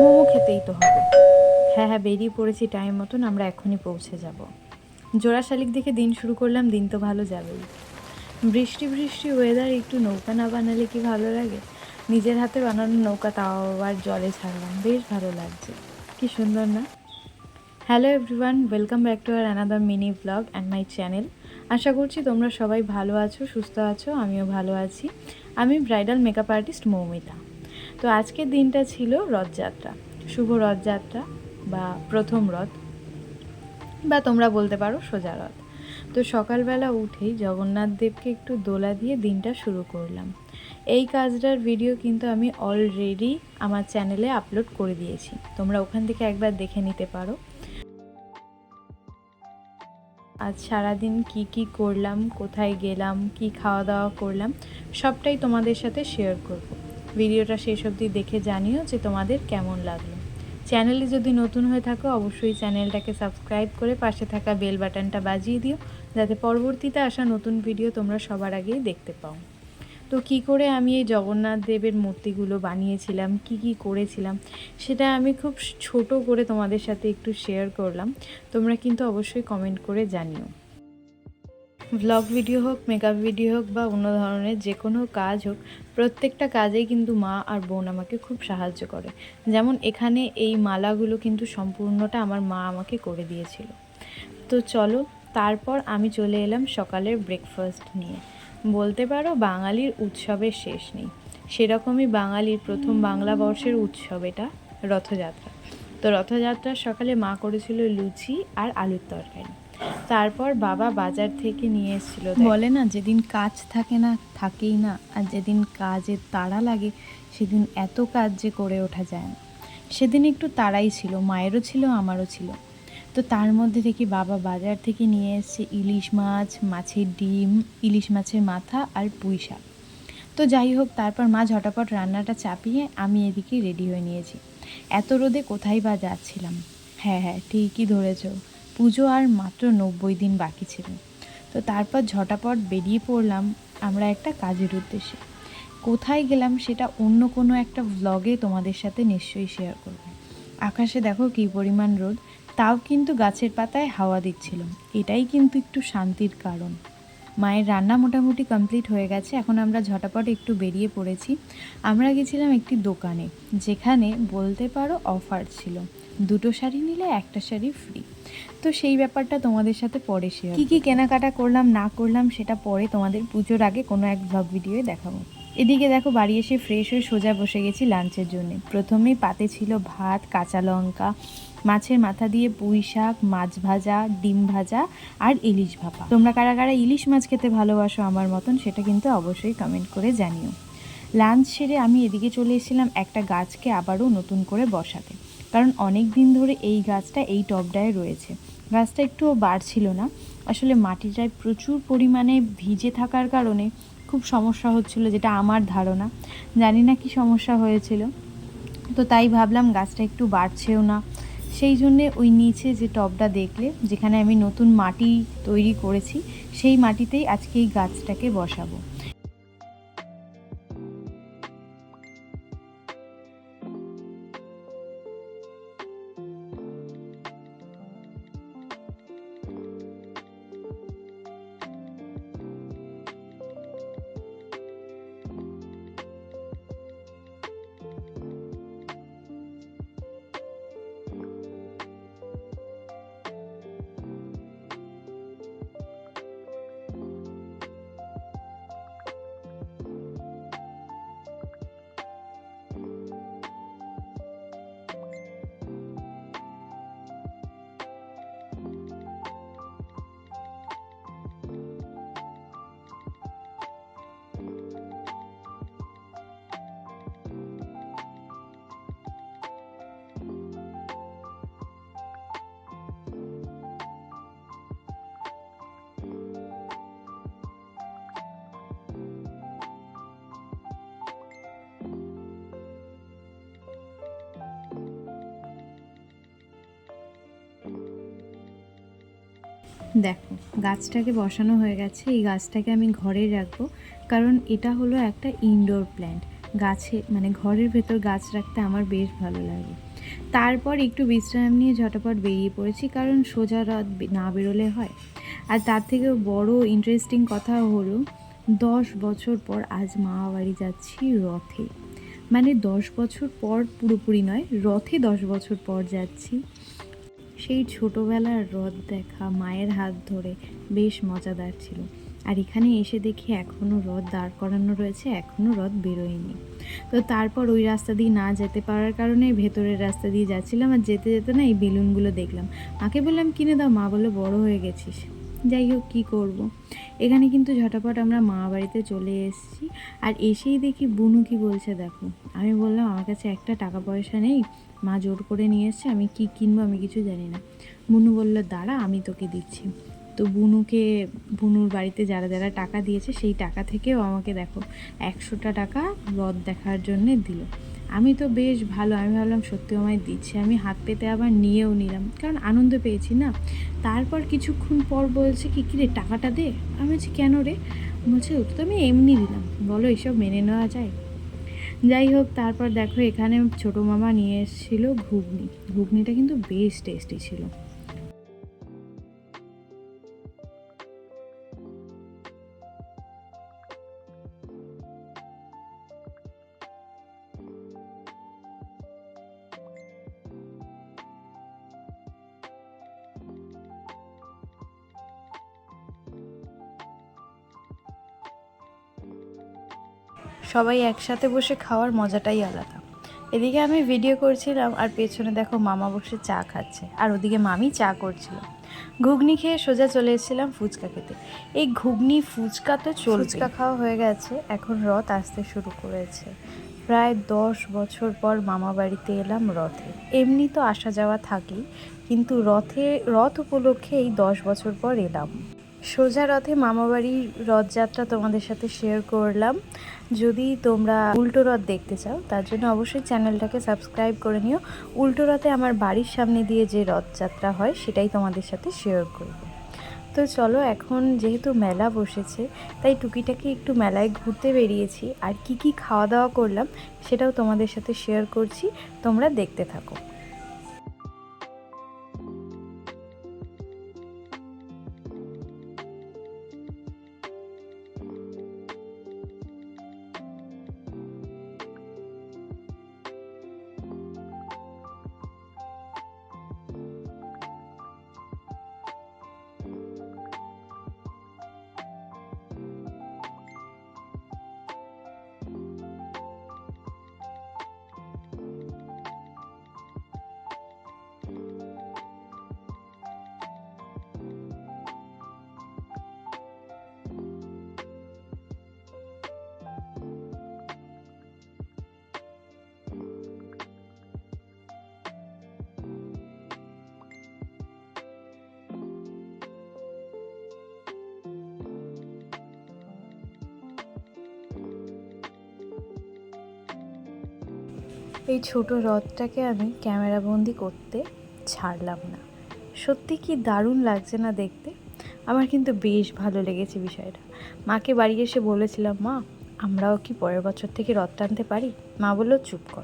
মোমো খেতেই তো হবে। হ্যাঁ হ্যাঁ বেরিয়ে পড়েছি টাইম মতন, আমরা এখনই পৌঁছে যাব। জোড়া শালিক দেখে দিন শুরু করলাম, দিন তো ভালো যাবেই। বৃষ্টি বৃষ্টি ওয়েদার একটু নৌকা না বানালে কি ভালো লাগে? নিজের হাতে বানানো নৌকা তাও আবার জলে ছাড়লাম, বেশ ভালো লাগছে। কি সুন্দর না? Hello everyone welcome back to our another mini blog and my channel আশা করছি তোমরা সবাই ভালো আছো, সুস্থ আছো, আমিও ভালো আছি। আমি ব্রাইডাল মেকআপ আর্টিস্ট মৌমিতা। তো আজকের দিনটা ছিল রথযাত্রা। শুভ রথযাত্রা বা প্রথম রথ, বা তোমরা বলতে পারো সোজা রথ। তো সকালবেলা উঠেই জগন্নাথ দেবকে একটু দোলা দিয়ে দিনটা শুরু করলাম। এই কাজটার ভিডিও কিন্তু আমি অলরেডি আমার চ্যানেলে আপলোড করে দিয়েছি। তোমরা ওখান থেকে একবার দেখে নিতে পারো। আজ সারাদিন কি কি করলাম, কোথায় গেলাম, কি খাওয়া দাওয়া করলাম, সবটাই তোমাদের সাথে শেয়ার করব। ভিডিওটা শেষ অবধি দেখে জানিও যে তোমাদের কেমন লাগল। চ্যানেলে যদি নতুন হয়ে থাকো, অবশ্যই চ্যানেলটাকে সাবস্ক্রাইব করে পাশে থাকা বেল বাটনটা বাজিয়ে দিও, যাতে পরবর্তীতে আসা নতুন ভিডিও তোমরা সবার আগেই দেখতে পাও। তো কি করে আমি এই জগন্নাথ দেবের মূর্তিগুলো বানিয়েছিলাম, কি কি করেছিলাম, সেটা আমি খুব ছোট করে তোমাদের সাথে একটু শেয়ার করলাম। তোমরা কিন্তু অবশ্যই কমেন্ট করে জানিও। ভ্লগ ভিডিও হোক মেকআপ ভিডিও হোক বা অন্য ধরনের যে কোনো কাজ হোক, প্রত্যেকটা কাজেই কিন্তু মা আর বোন আমাকে খুব সাহায্য করে। যেমন এখানে এই মালাগুলো কিন্তু সম্পূর্ণটা আমার মা আমাকে করে দিয়েছিল। তো চলো, তারপর আমি চলে এলাম সকালের ব্রেকফাস্ট নিয়ে। বলতে পারো বাঙালির উৎসবের শেষ নেই। সেরকমই বাঙালির প্রথম বাংলা বর্ষের উৎসব এটা, রথযাত্রা। তো রথযাত্রার সকালে মা করেছিল লুচি আর আলুর তরকারি। তারপর বাবা বাজার থেকে নিয়ে এসেছিল বলে না, যেদিন কাজ থাকে না, থাকেই না, আর যেদিন কাজের তাড়া লাগে, সেদিন এত কাজ যে করে ওঠা যায় না। সেদিন একটু তাড়াই ছিল, মায়েরও ছিল, আমারও ছিল। তো তার মধ্যে থেকে বাবা বাজার থেকে নিয়ে এসেছে ইলিশ মাছ, মাছের ডিম, ইলিশ মাছের মাথা আর পুঁই শাক। তো যাই হোক, তারপর মা ঝটাপট রান্নাটা চাপিয়ে আমি এদিকে রেডি হয়ে নিয়েছি। এত রোদে কোথায় বা যাচ্ছিলাম? হ্যাঁ হ্যাঁ ঠিকই ধরেছ। পুজো আর মাত্র নব্বই দিন বাকি ছিল। তো তারপর ঝটাপট বেরিয়ে পড়লাম আমরা একটা কাজের উদ্দেশ্যে। কোথায় গেলাম সেটা অন্য কোনো একটা ভ্লগে তোমাদের সাথে নিশ্চয়ই শেয়ার করব। আকাশে দেখো কী পরিমাণ রোদ, তাও কিন্তু গাছের পাতায় হাওয়া দিচ্ছিল। এটাই কিন্তু একটু শান্তির কারণ। মায়ের রান্না মোটামুটি কমপ্লিট হয়ে গেছে, এখন আমরা ঝটাপট একটু বেরিয়ে পড়েছি। আমরা গেছিলাম একটি দোকানে, যেখানে বলতে পারো অফার ছিল। দুটো শাড়ি নিলে একটা শাড়ি ফ্রি তো সেই ব্যাপারটা তোমাদের সাথে পরে শেয়ার কী কী কেনাকাটা করলাম না করলাম সেটা পরে তোমাদের পুজোর আগে কোনো এক ব্লগ ভিডিওয়ে দেখাবো। এদিকে দেখো বাড়ি এসে ফ্রেশ হয়ে সোজা বসে গেছি লাঞ্চের জন্য। প্রথমেই পাতে ছিল ভাত কাঁচা লঙ্কা মাছের মাথা দিয়ে পুঁই শাক মাছ ভাজা ডিম ভাজা আর ইলিশ ভাপা। তোমরা কারা কারা ইলিশ মাছ খেতে ভালোবাসো আমার মতন সেটা কিন্তু অবশ্যই কমেন্ট করে জানিও। লাঞ্চ সেরে আমি এদিকে চলে এসেছিলাম একটা গাছকে আবারও নতুন করে বসাতে। কারণ অনেক দিন ধরে এই গাছটা এই টবডায় রয়েছে। গাছটা একটুও বাড়ছিল না। আসলে মাটিটায় প্রচুর পরিমাণে ভিজে থাকার কারণে খুব সমস্যা হচ্ছিল, যেটা আমার ধারণা। জানি না কি সমস্যা হয়েছিল। তো তাই ভাবলাম গাছটা একটু বাড়ছেও না। সেই জন্যে ওই নিচে যে টবটা দেখলে, যেখানে আমি নতুন মাটি তৈরি করেছি, সেই মাটিতেই আজকে এই গাছটাকে বসাবো। দেখো, গাছটাকে বসানো হয়ে গেছে। এই গাছটাকে আমি ঘরে রাখব। কারণ এটা হলো একটা ইনডোর প্ল্যান্ট গাছে মানে ঘরের ভেতর গাছ রাখতে আমার বেশ ভালো লাগে। তারপর একটু বিশ্রাম নিয়ে ঝটাপট বেরিয়ে পড়েছি, কারণ সোজা রথ না বেরোলে হয়। আর তার থেকেও বড় ইন্টারেস্টিং কথা হলো, দশ বছর পর আজ মামা বাড়ি যাচ্ছি রথে। মানে দশ বছর পর পুরোপুরি নয়, রথে দশ বছর পর যাচ্ছি। সেই ছোটোবেলার রথ দেখা মায়ের হাত ধরে বেশ মজাদার ছিল। আর এখানে এসে দেখি এখনও রথ দাঁড় করানো রয়েছে এখনও রথ বেরোয়নি। তো তারপর ওই রাস্তা দিয়ে না যেতে পারার কারণে ভেতরের রাস্তা দিয়ে যাচ্ছিলাম আর যেতে যেতে না এই বেলুনগুলো দেখলাম। মাকে বললাম, কিনে দাও, মা বলল, বড় হয়ে গেছিস। যাই হোক, কী করব। এখানে কিন্তু ঝটাপট আমরা মা বাড়িতে চলে এসেছি। আর এসেই দেখি বুনু কি বলছে, দেখো, আমি বললাম, আমার কাছে একটা টাকা পয়সা নেই মা জোর করে নিয়ে এসছে, আমি কি কিনবো আমি কিছু জানি না। বুনু বলল, দাঁড়া, আমি তোকে দিচ্ছি। তো বুনুকে, বুনুর বাড়িতে যারা যারা টাকা দিয়েছে, সেই টাকা থেকেও আমাকে দেখো, একশোটা টাকা রথ দেখার জন্যে দিল। আমি তো বেশ ভালো, আমি ভাবলাম, সত্যি আমায় দিচ্ছে। আমি হাত পেতে আবার নিয়েও নিলাম, কারণ আনন্দ পেয়েছি না। তারপর কিছুক্ষণ পর বলছে, কি কিরে টাকাটা দে? আমি বলছি, কেন রে? বলছে, ওটা তো আমি এমনি দিলাম। বলো, এসব মেনে নেওয়া যায়? যাই হোক, তারপর দেখো এখানে ছোটো মামা নিয়ে এসেছিল ঘুগনি। ঘুগনিটা কিন্তু বেশ টেস্টি ছিল। সবাই একসাথে বসে খাওয়ার মজাটাই আলাদা। এদিকে আমি ভিডিও করছিলাম আর পেছনে দেখো মামা বসে চা খাচ্ছে আর ওদিকে মামি চা করছিল। ঘুগনি খেয়ে সোজা চলে এসেছিলাম ফুচকা খেতে। এই ঘুগনি, ফুচকা তো চল ফুচকা খাওয়া হয়ে গেছে, এখন রথ আসতে শুরু করেছে। প্রায় দশ বছর পর মামা বাড়িতে এলাম রথে। এমনি তো আসা যাওয়া থাকেই, কিন্তু রথে, রথ উপলক্ষে এই দশ বছর পর এলাম। সোজা রথে মামাবাড়ির রথযাত্রা তোমাদের সাথে শেয়ার করলাম। যদি তোমরা উল্টো রথ দেখতে চাও, তার জন্য অবশ্যই চ্যানেলটাকে সাবস্ক্রাইব করে নিও। উল্টো রথে আমার বাড়ির সামনে দিয়ে যে রথযাত্রা হয়, সেটাই তোমাদের সাথে শেয়ার করব। তো চলো, এখন যেহেতু মেলা বসেছে, তাই টুকিটাকি একটু মেলায় ঘুরতে বেরিয়েছি। আর কি কি খাওয়া দাওয়া করলাম, সেটাও তোমাদের সাথে শেয়ার করছি। তোমরা দেখতে থাকো। এই ছোট রথটাকে আমি ক্যামেরা বন্দি করতে ছাড়লাম না। সত্যি কি দারুণ লাগছে না দেখতে? আমার কিন্তু বেশ ভালো লেগেছে বিষয়টা। মাকে বাড়ি এসে বলেছিলাম, মা, আমরাও কি পরের বছর থেকে রথ টানতে পারি? মা বলল, চুপ কর।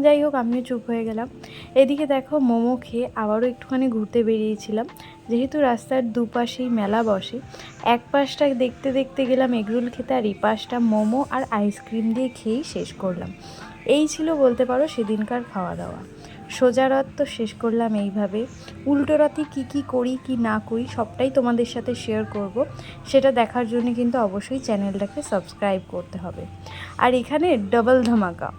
যাই হোক, আমিও চুপ হয়ে গেলাম। এদিকে দেখো, মোমো খেয়ে আবারও একটুখানি ঘুরতে বেরিয়েছিলাম। যেহেতু রাস্তার দুপাশেই মেলা বসে, এক পাশটা দেখতে দেখতে গেলাম এগরোল খেতে আর এই পাশটা মোমো আর আইসক্রিম দিয়ে খেয়েই শেষ করলাম। এই ছিল বলতে পারো সেদিনকার খাওয়া দাওয়া সোজা রথ তো শেষ করলাম এইভাবে। উল্টো রথে কী কী করি, কি না করি সবটাই তোমাদের সাথে শেয়ার করব। সেটা দেখার জন্য কিন্তু অবশ্যই চ্যানেলটাকে সাবস্ক্রাইব করতে হবে। আর এখানে ডাবল ধামাকা।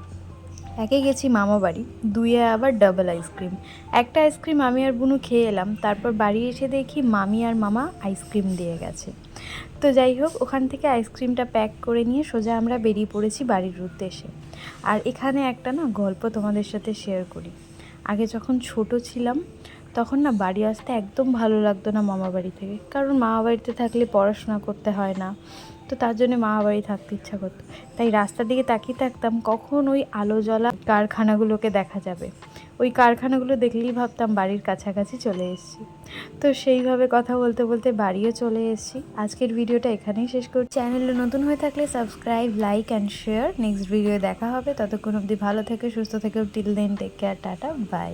একে গেছি মামা বাড়ি দুইয়ে আবার ডাবল আইসক্রিম একটা আইসক্রিম আমি আর বুনু খেয়ে এলাম, তারপর বাড়ি এসে দেখি মামি আর মামা আইসক্রিম দিয়ে গেছে। তো যাই হোক, ওখান থেকে আইসক্রিমটা প্যাক করে নিয়ে সোজা আমরা বেরিয়ে পড়েছি বাড়ির উদ্দেশ্যে। আর এখানে একটা না গল্প তোমাদের সাথে শেয়ার করি। আগে যখন ছোট ছিলাম, তখন না বাড়ি আসতে একদম ভালো লাগতো না মামা বাড়ি থেকে। কারণ মামা বাড়িতে থাকলে পড়াশোনা করতে হয় না। তো তার জন্য মামা বাড়ি থাকতে ইচ্ছা করতো। তাই রাস্তার দিকে তাকিয়ে থাকতাম কখন ওই আলো জ্বলা কারখানাগুলোকে দেখা যাবে। ওই কারখানাগুলো দেখলেই ভাবতাম বাড়ির কাছাকাছি চলে এসেছি। তো সেইভাবে কথা বলতে বলতে বাড়িও চলে এসেছি। আজকের ভিডিওটা এখানেই শেষ করছি চ্যানেলে নতুন হয়ে থাকলে subscribe, like and share next video দেখা হবে। ততক্ষণ অবধি ভালো থেকে, সুস্থ থেকে। Till then take care tata bye